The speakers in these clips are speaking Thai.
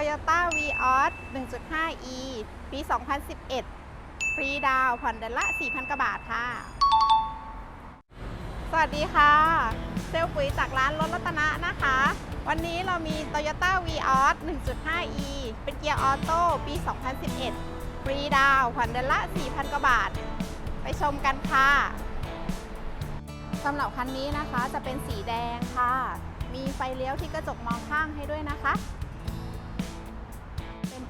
Toyota Vios 1.5e ปี 2011 ฟรีดาวผ่อนเดือนละ 4,000กว่าบาทค่ะ สวัสดีค่ะ เซลลปุ๋ยจากร้านรถรัตนะนะคะ วันนี้เรามี Toyota Vios 1.5e เป็นเกียร์ออโต้ปี 2011 ฟรีดาวผ่อนเดือนละ 4,000กว่าบาท ไปชมกันค่ะสำหรับคันนี้นะคะจะเป็นสีแดงค่ะ มีไฟเลี้ยวที่กระจกมองข้างให้ด้วยนะคะ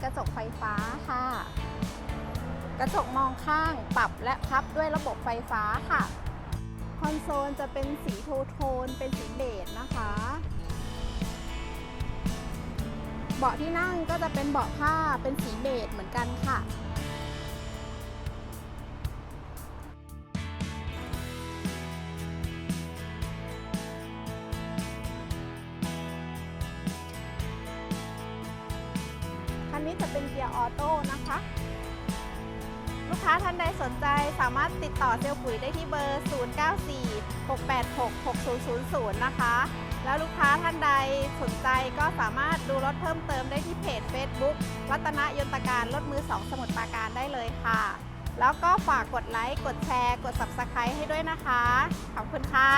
กระจกไฟฟ้าค่ะ กระจกมองข้างปรับและพับด้วยระบบไฟฟ้าค่ะ คอนโซลจะเป็นสีโทโทน เป็นสีเบจนะคะ เบาะที่นั่งก็จะเป็นเบาะผ้าเป็นสีเบจเหมือนกันค่ะ นนี้จะเป็นเกียร์ออโต้นะคะ ลูกค้าท่านใดสนใจสามารถติดต่อเซลลปุ๋ยได้ที่เบอร์ 0946866000 นะคะ แล้วลูกค้าท่านใดสนใจก็สามารถดูรถเพิ่มเติมได้ที่เพจ Facebook รัตนยนตการรถมือ 2 สมุทรปราการได้เลยค่ะ แล้วก็ฝากกดไลค์ กดแชร์ กด Subscribe ให้ด้วยนะคะ ขอบคุณค่ะ